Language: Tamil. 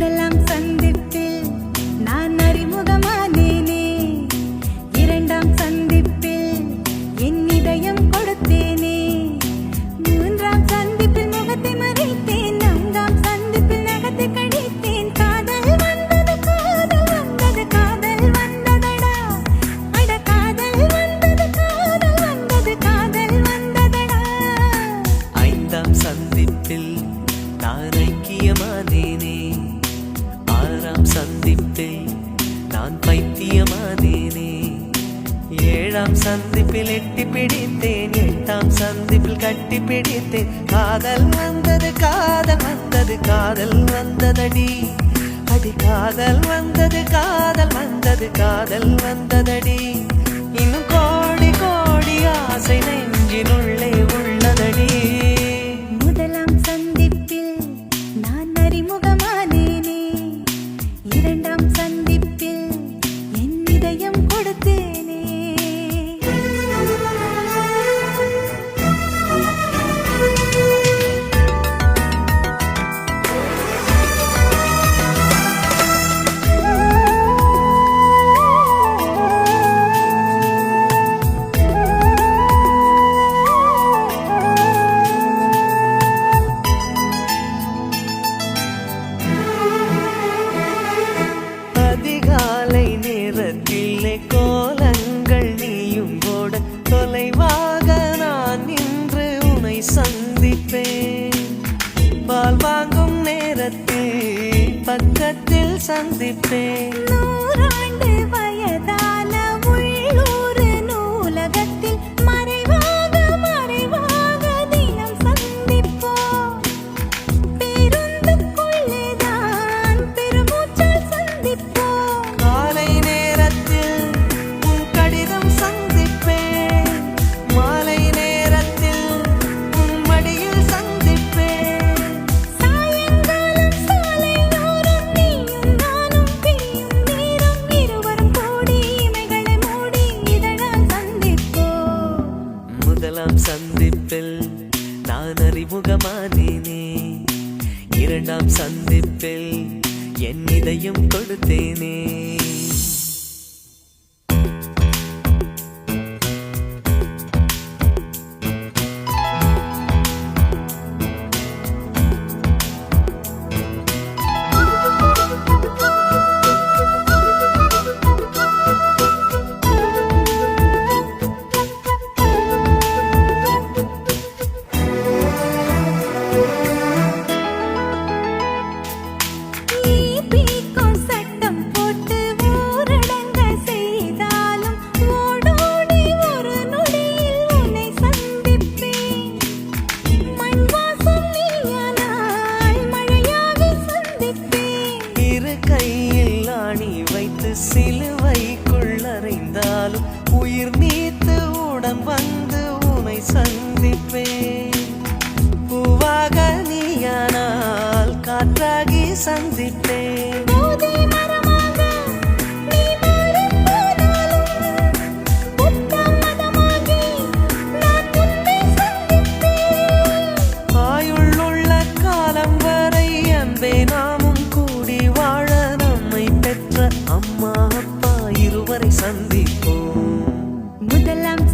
de ஏழாம் சந்திப்பில் எட்டி பிடித்தேன் எட்டாம் சந்திப்பில் கட்டி பிடித்தேன். காதல் வந்தது காதல் வந்தது காதல் வந்ததடி. அடி காதல் வந்தது காதல் வந்தது காதல் வந்ததடி. இன்னும் கோடி கோடி ஆசை நெஞ்சினுள்ளே sans épée. Non. சந்திப்பில் நான் அறிமுகமானேனே. இரண்டாம் சந்திப்பில் என் இதையும் கொடுத்தேனே. காற்றாகி சந்தித்தேன் ஆயுள்ளுள்ள காலம் வரை அன்பே நாமும் கூடி வாழ நம்மை பெற்ற சந்திப்போம் முதலாம்